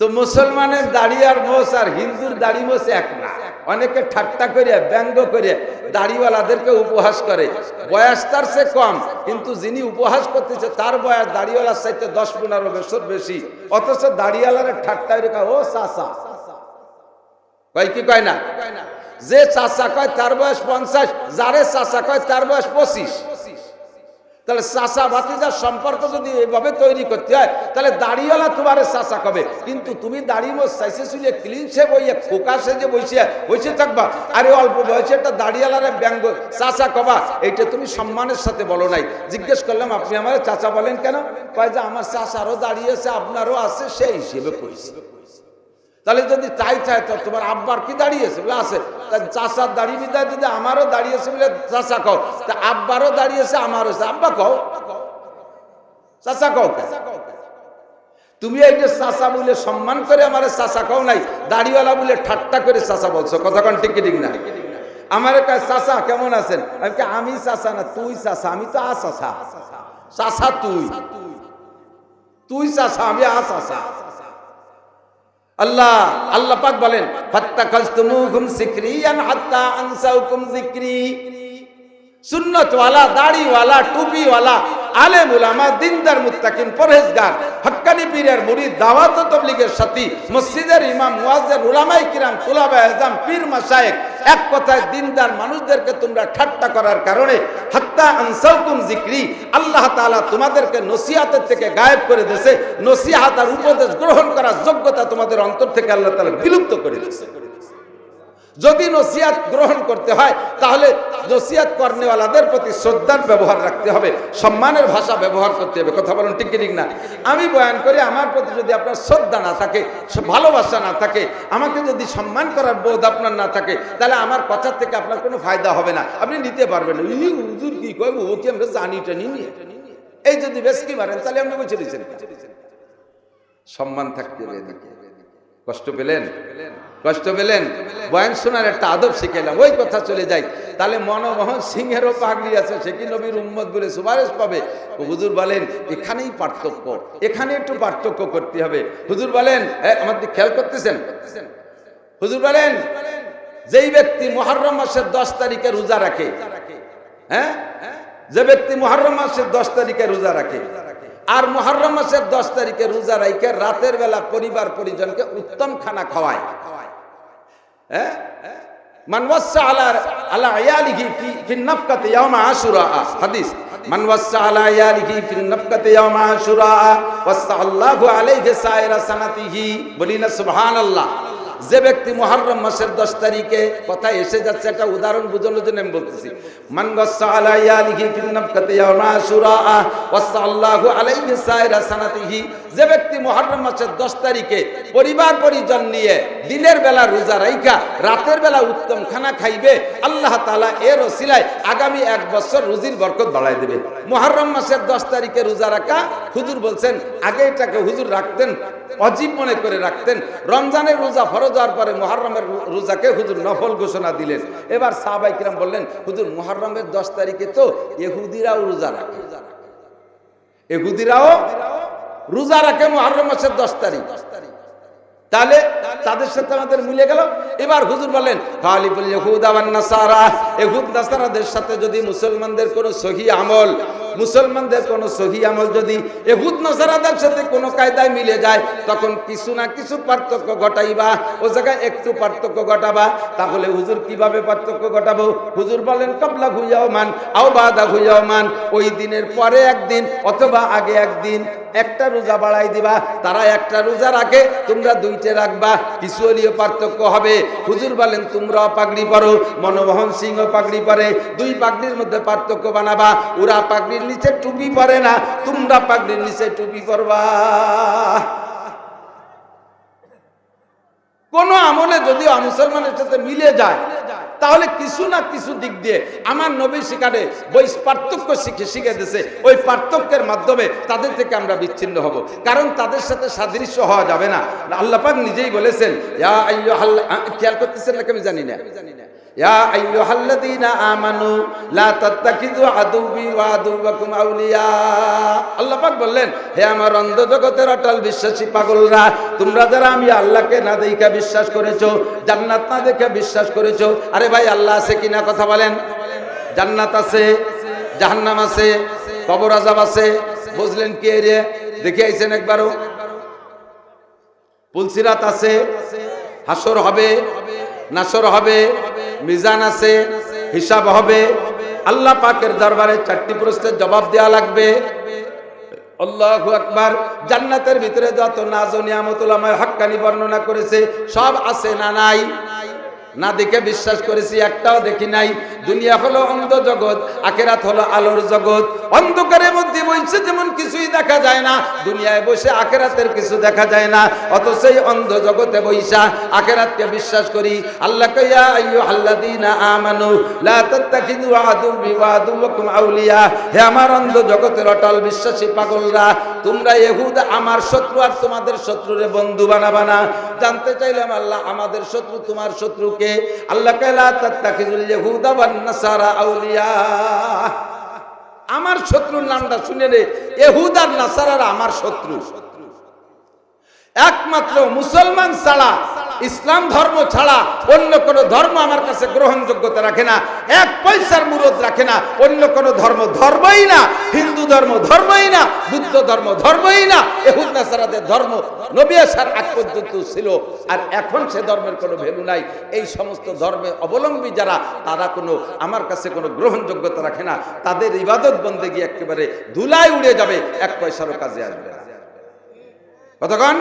তো মুসলমানের দাড়ি আর মোষ আর হিন্দুর দাড়ি মোষ এক না। অনেকে ঠাট্টা করে ব্যঙ্গ করে দাড়িওয়ালাদেরকে উপহাস করে। বয়স তার সে কম, কিন্তু যিনি উপহাস করতেছে, তার বয়স দাড়িওয়ালার চাইতে দশ পনেরো বছর বেশি। অথচ দাড়িওয়ালার ঠাট্টা রেখা ও চাষা কয়, কি কয় না? যে চাষা কয়, তার বয়স পঞ্চাশ, যারে চাষা কয়, তার বয়স পঁচিশ। তাহলে চাষা ভাতিজার সম্পর্ক যদি এভাবে তৈরি করতে হয়, তাহলে দাড়িওয়ালা তোমার চাষা কবে? কিন্তু তুমি দাড়ি চাইছে শুনে ক্লিন সে বইয়ে খোকা সেজে বসে বসে থাকবা। আরে অল্প বয়সে একটা দাড়িওয়ালারে ব্যঙ্গ, চাচা কবা। এইটা তুমি সম্মানের সাথে বলো নাই। জিজ্ঞেস করলাম, আপনি আমার চাচা বলেন কেন? কয় যে, আমার চাচারও দাঁড়িয়েছে আপনারও আছে, সেই হিসেবে কইছে তাহলে যদি তাই চাই তো তোমার আব্বার কি দাঁড়িয়েছে বলে, আছে। চাষার দাঁড়িয়ে বিদায় যদি আমারও দাঁড়িয়েছে বলে চাষা কও। তা আব্বারও দাঁড়িয়েছে আমারও। আব্বা কও। চাষা কও? তুমি এই যে চাষা বলে সম্মান করে আমার চাষা কও নাই, দাড়িওয়ালা বলে ঠাট্টা করে চাষা বলছো, কথা কন ঠিক কি ঠিক না? আমার কাছে চাষা কেমন আছেন? আমি আমি চাষা না, তুই চাষা আমি তো আ চাষা তুই। তুই চাষা আমি আ চাষা আল্লাহ আল্লাহ পাক বলেন ফাত্তাখাজতুমুহুম সিকরিয়ান হাত্তা আনসাউকুম যিকরি। সুন্নতওয়ালা দাড়িওয়ালা টুপিওয়ালা আলেম উলামা, দিনদার মুত্তাকিন, পরহেজগার, হক্কানি পীরের মুরিদ দাওয়াত তবলিগের সাথী, মসজিদের ইমাম, মুয়াজ্জিন, উলামায়ে কিরাম, তুলাবা আজম, পীর মাশায়েখ, এক কথায় দিনদার মানুষদেরকে তোমরা ঠাট্টা করার কারণে, হাত্তা আনসাউকুম যিকরি, আল্লাহ তাআলা তোমাদেরকে নসিহাতের থেকে গায়েব করে দিয়েছে। নসিহাত আর উপদেশ গ্রহণ করার যোগ্যতা তোমাদের অন্তর থেকে আল্লাহ তাআলা বিলুপ্ত করে দিয়েছে। যদি নসিয়াত গ্রহণ করতে হয়, তাহলে নসিয়াত কর্নেওয়ালাদের প্রতি শ্রদ্ধার ব্যবহার রাখতে হবে, সম্মানের ভাষা ব্যবহার করতে হবে। কথা বলুন, ঠিক ঠিক না? আমি বয়ান করি, আমার প্রতি যদি আপনার শ্রদ্ধা না থাকে, ভালোবাসা না থাকে, আমাকে যদি সম্মান করার বোধ আপনার না থাকে, তাহলে আমার কথার থেকে আপনার কোনো ফায়দা হবে না। আপনি নিতে পারবেন কি কয় ও কি আমরা জানি টানি নিয়ে? এই যদি বেশ কি মারেন, তাহলে আপনি বলছে দিচ্ছেন সম্মান থাকতে হবে এদিকে। কষ্ট পেলেন? কষ্ট পেলেন? বয়ান শোনার একটা আদব শিখেলাম ওই কথা চলে যাই। তাহলে মনমোহন সিংহেরও পাগড়ি আছে, সে কি নবীর উম্মত বলে সুপারিশ পাবে? হুজুর বলেন, এখানেই পার্থক্য। এখানে একটু পার্থক্য করতে হবে। হুজুর বলেন হ্যাঁ আমার খেয়াল করতেছেন? হুজুর বলেন, যেই ব্যক্তি মহরম মাসের দশ তারিখে রোজা রাখে হ্যাঁ? যে ব্যক্তি মহরম মাসের দশ তারিখে রোজা রাখে আর মহরম মাসের দশ তারিখে রোজা রাখে রাতের বেলা পরিবার পরিজনকে উত্তম খানা খাওয়ায়। হ্যাঁ? মান ওয়াসা আলা আলা আয়ালিহি ফি ফি নাফকাতি ইয়াউমা আশুরা। হাদিস। মান ওয়াসা আলা আয়ালিহি ফি নাফকাতি ইয়াউমা আশুরা। ওয়াসা আল্লাহু আলাইহি সাইরা সানাতিহি। বলি না সুবহানাল্লাহ। যে ব্যক্তি মুহররম মাসের 10 তারিখে কথা এসে যাচ্ছে, একটা উদাহরণ বুঝানোর জন্য আমি বলতেছি। মান ওয়াসা আলা আয়ালিহি ফি নাফকাতি ইয়াউমা আশুরা ওয়াসা আল্লাহু আলাইহি সাইরা সানাতিহি যে ব্যক্তি মুহররম মাসের 10 তারিখে পরিবার পরিজন নিয়ে দিনের বেলা রোজা রাইখা, রাতের বেলা উত্তম খানা খাইবে, আল্লাহ তালা এর ওসিলায় আগামী এক বছর রুজির বরকত বাড়ায় দেবে। মুহররম মাসের 10 তারিখে রোজা রাখা, হুজুর বলছেন, আগে এটাকে হুজুর রাখতেন, অজীব মনে করে রাখতেন। রমজানের রোজা ফরজ হওয়ার পরে মুহররমের রোজাকে হুজুর নফল ঘোষণা দিলেন। এবার সাহাবাই কিরাম বললেন, হুজুর, মুহররমের 10 তারিখে তো ইহুদিরাও রোজা রাখে। এহুদিরাও রোজা রাখে মুহররম মাসের দশ তারিখ। তাহলে তাদের সাথে আমাদের মিলে গেল। এবার হুজুর বলেন খালিফুল ইহুদ আবার নাসারা। ইহুদ নাসারাদের সাথে যদি মুসলমানদের কোনো সহি আমল মুসলমানদের কোনো সহি আমল যদি এহুদ নাসারাদের সাথে কোনো কায়দায় মিলে যায়, তখন কিছু না কিছু পার্থক্য ঘটাইবা। ও জায়গায় একটু পার্থক্য ঘটাবা। তাহলে হুজুর কীভাবে পার্থক্য ঘটাবো? হুজুর বলেন, কবলা ঘুইয়াও মান আও বাদা ঘুইয়াও মান ওই দিনের পরে একদিন অথবা আগে একদিন একটা রোজা বাড়াই দিবা। তারা একটা রোজা রাখে, তোমরা দুইটে রাখবা। কিছু হলেও পার্থক্য হবে। হুজুর বলেন, তোমরাও পাগড়ি পরো। মনমোহন সিংহ পাগড়ি পরে। দুই পাগড়ির মধ্যে পার্থক্য বানাবা। ওরা পাগড়ির নিচে টুপি পরে না, তোমরা পাগড়ির নিচে টুপি পরবা। কোন আমলে যদি মুসলমানের সাথে মিলে যায়, তাহলে কিছু না কিছু দিক দিয়ে আমার নবী শিকারে বই পার্থক্য শিখে শিখে দিছে ওই পার্থক্যের মাধ্যমে তাদের থেকে আমরা বিচ্ছিন্ন হব। কারণ তাদের সাথে সাদৃশ্য হওয়া যাবে না। আল্লাহ পাক নিজেই বলেছেন খেয়াল করতেছেন নাকি আমি জানি না। ইয়া আইয়ুহাল্লাযীনা আমানু, লা তাত্তাখিযু আদুবি ওয়া আদুওয়াকুম আউলিয়া। আল্লাহ পাক বললেন, হে আমার অন্ধ জগতের অটল বিশ্বাসী পাগলরা, তোমরা যারা আমি আল্লাহকে না দেখা বিশ্বাস করেছ, জান্নাত না দেখে বিশ্বাস করেছ, আরে ভাই আল্লাহ আছে কিনা কথা বলেন। জান্নাত আছে, জাহান্নাম আছে, কবর আজাব আছে, বুঝলেন কি রে দেখে আইছেন একবারও। পুলসিরাত আছে, হাসর হবে, নাসর হবে মিজান আছে, হিসাব হবে। আল্লাহ পাকের দরবারে চারটি প্রশ্নের জবাব দেওয়া লাগবে। আকবার, জান্নাতের ভিতরে যত নাজ আমায় হাক্কানি বর্ণনা করেছে, সব আছে না নাই? না দেখে বিশ্বাস করেছি, একটাও দেখি নাই। দুনিয়া হলো অন্ধ জগৎ, আখেরাত হলো আলোর জগৎ। অন্ধকারের মধ্যে বসে যেমন কিছুই দেখা যায় না। দুনিয়ায় বসে আখেরাতের কিছু দেখা যায় না। অত সেই অন্ধ জগতে বৈশা, আখেরাতকে বিশ্বাস করি। আল্লাহ কইয়া আইয়ু আল্লাযীনা আমানু, লা তাত্তাখিযু আদুবি ওয়া আদুওয়াকুম আউলিয়া। হে আমার অন্ধ জগতের অটল বিশ্বাসী পাগলরা তোমরা ইহুদ, আমার শত্রু আর তোমাদের শত্রুরে বন্ধু বানাবা না। জানতে চাইলাম আল্লাহ, আমাদের শত্রু তোমার শত্রুকে আল্লাহ কালা তাত্তাখিজুল ইহুদা নাসারা আউলিয়া। আমার শত্রুর নামটা শুনে রে ইহুদ আর নাসারারা আমার শত্রু। একমাত্র মুসলমান ছাড়া ইসলাম ধর্ম ছাড়া অন্য কোন ধর্ম আমার কাছে গ্রহণযোগ্যতা রাখে না। এক পয়সার মুরদ রাখে না। অন্য কোন ধর্ম ধর্মই না। হিন্দু ধর্ম ধর্মই না। বুদ্ধ ধর্ম ধর্মই না। এহুদ নাসারাদের ধর্ম নবী আসার আগ পর্যন্ত ছিল। আর এখন সে ধর্মের কোনো ভ্যালু নাই। এই সমস্ত ধর্মে অবলম্বী যারা, তারা কোনো আমার কাছে কোনো গ্রহণযোগ্যতা রাখে না। তাদের ইবাদত বন্দে গিয়ে একেবারে ধুলায় উড়ে যাবে। এক পয়সারও কাজে আসবে না। কতক্ষণ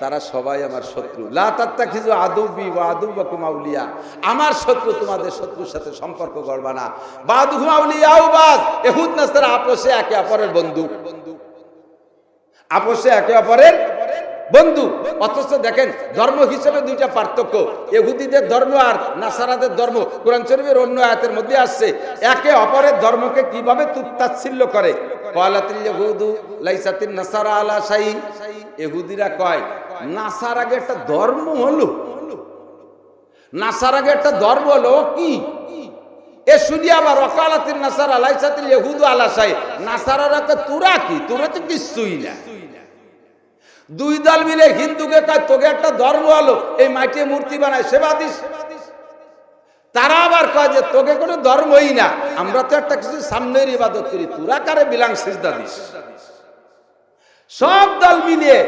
তারা সবাই আমার শত্রু। লা তাত্তাখিজু আদুবি ওয়া আদুবাকুম আউলিয়া। আমার শত্রু তোমাদের শত্রুর সাথে সম্পর্ক করবা না। বাদুহুম আউলিয়াও বাদ। এহুদ নাসারা আপোষে একে অপরের বন্ধু। আপোষে একে অপরের বন্ধু। অথচ দেখেন, ধর্ম হিসেবে দুইটা পার্থক্য। এহুদিদের ধর্ম আর নাসারাদের ধর্ম। কোরআন শরীফের অন্য আয়াতের মধ্যে আসছে, একে অপরের ধর্মকে কীভাবে তুত্তাচ্ছিল্য করে? কলাতিল ইহুদু লাইসাতিন নাসারা আলা শাই এহুদিরা কয় নাসার আগে একটা ধর্ম হলো। নাসার আগে একটা ধর্ম হলো কি? এ শুনি আবার অকালাতির নাসার আলাইসাতিল ইহুদু আলা শাই নাসারারা তোরা কি? তোরা তো কিছুই না। দুই দল মিলে হিন্দুকে তোকে একটা ধর্ম হলো, এই মাটি মূর্তি বানায় সেবা দিস। তারা আবার কয় যে, তোকে কোনো ধর্মই না। আমরা তো একটা কিছু সামনের ইবাদত করি। তোরা কারে বিলাং সিজদা দিস? সব দল মিলিয়ে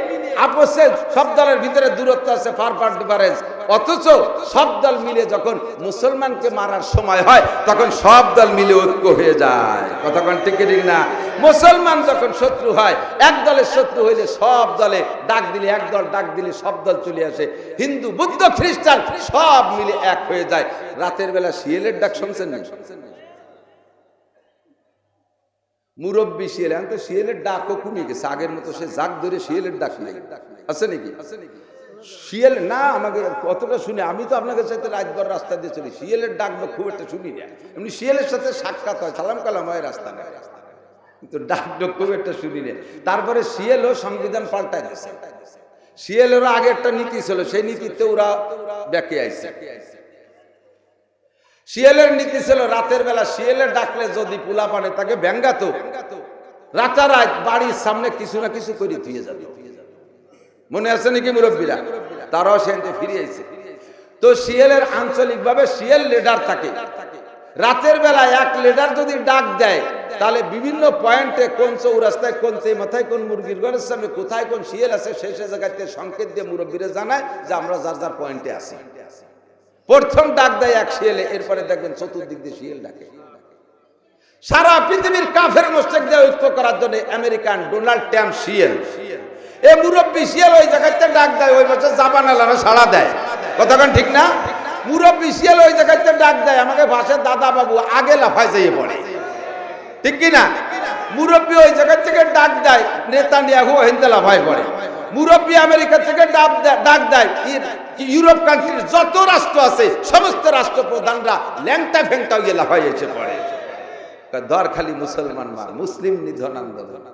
আপসে সব দলের ভিতরে দূরত্ব আছে ফার ফার ডিফারেন্স অথচ সব দল মিলে যখন মুসলমানকে মারার সময় হয়, তখন সব দল মিলে ঐক্য হয়ে যায়। কতক্ষণ ঠিক ঠিক না মুসলমান যখন শত্রু হয়, এক দলের শত্রু হইলে সব দলে ডাক দিলে এক দল, ডাক দিলে সব দল চলে আসে। হিন্দু, বুদ্ধ, খ্রিস্টান সব মিলে এক হয়ে যায়। রাতের বেলা শিয়েলের ডাক শুনছেন না মুরব্বী শিয়াল, এখন তো শিয়ালের ডাকও কমে গেছে। আগের মতো সে জাগ ধরে শিয়ালের ডাক নাই। আছে নাকি? শিয়াল না, আমাকে কতটা শুনে, আমি তো আপনাকে সাথে রাতভর রাস্তা দিয়ে চলি। শিয়ালের ডাক বা খুব একটা শুনি না। এমনি শিয়ালের সাথে সাক্ষাৎ হয়, সালাম কালাম হয় রাস্তা নেয় কিন্তু ডাক ডাক খুব একটা শুনি না। তারপরে শিয়ালও সংবিধান পাল্টায় দিয়েছে। শিয়ালেরও আগে একটা নীতি ছিল, সেই নীতিতে ওরা ব্যাকে আইছে। শিয়ালের নীতি ছিল, রাতের বেলা শিয়ালের ডাকলে যদি পোলা পানে, তাকে ব্যঙ্গাতো রাতারাত বাড়ির সামনে কিছু না কিছু করে দিয়ে যাবে। মনে আছে নাকি মুরব্বীরা? তারাও সেখানে ফিরে আইছে তো শিয়ালের আঞ্চলিক ভাবে শিয়াল লিডার থাকে। রাতের বেলা এক লিডার যদি ডাক দেয়, তাহলে বিভিন্ন পয়েন্টে কোন চৌরাস্তায়, কোন সেই মাথায়, কোন মুরগির ঘরের সামনে, কোথায় কোন শিয়াল আছে সেই সেই জায়গাতে সংকেত দিয়ে মুরব্বীরা জানায় যে আমরা যার যার পয়েন্টে আছি। প্রথম ডাক দেয় এক শিয়ালে, এরপরে দেখবেন চতুর্দিক দিয়ে শিয়াল ডাকে। সারা পৃথিবীর কাফের মোস্টেক দিয়ে ঐক্য করার জন্য আমেরিকান ডোনাল্ড ট্যাম্প শিয়াল। এ মুরব্বী শিয়াল ওই জায়গাতে ডাক দেয়, ওই বছর জাপান আলারা সাড়া দেয়। কতক্ষণ ঠিক না? মুরব্বী শিয়াল ওই জায়গাতে ডাক দেয়, আমাকে ভাষার দাদা বাবু আগে লাফায় যেয়ে পড়ে। ঠিক কি না? মুরব্বী ওই জায়গা থেকে ডাক দেয় নেতা নিয়ে হেনতে লাফায় পড়ে। মুরব্বী আমেরিকা থেকে ডাক দেয় ডাক দেয় ই- ইউরোপ কান্ট্রির যত রাষ্ট্র আছে, সমস্ত রাষ্ট্রপ্রধানরা ল্যাংটা ফ্যাংটা গিয়ে লাফাই এসে দর খালি মুসলমান মার মুসলিম নিধন আন্দোলন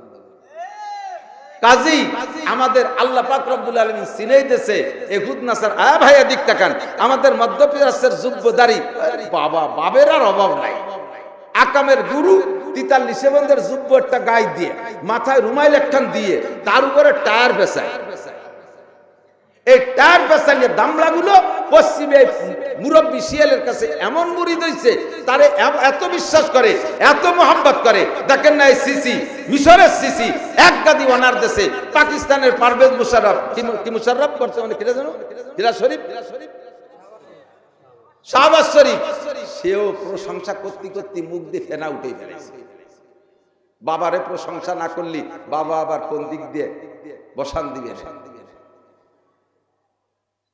আমাদের আল্লাহ পাক রব্বুল আলমিন সিনেই দেশে এহুদ নাসার আ ভাইয়া দিক তাকান, আমাদের মধ্যপ্রদেশের যুব্যদারি বাবা বাবের আর অভাব নাই। আকামের গুরু, তিতাল্লিশ সেবন্ধের যুব্য একটা গায়ে দিয়ে, মাথায় রুমাইল একখান দিয়ে, তার উপরে টায়ার বেসায়। এই টায়ার পেছালিয়ে দামলাগুলো পশ্চিমে মুরব্বী শিয়ালের কাছে এমন মুড়ি দইছে তারে এত বিশ্বাস করে, এত মোহাম্মত করে। দেখেন না এই সিসি, মিশরের সিসি, এক গাদি ওনার দেশে পাকিস্তানের পারভেজ মুশারফ কি মুশারফ করছে মানে কিরা জানো? হিরা শরীফ? শাহবাজ শরীফ। সেও প্রশংসা করতে করতে মুখ দিয়ে ফেনা উঠে ফেলেছে। বাবারে প্রশংসা না করলি, বাবা আবার কোন দিক দিয়ে? বসান দিবে না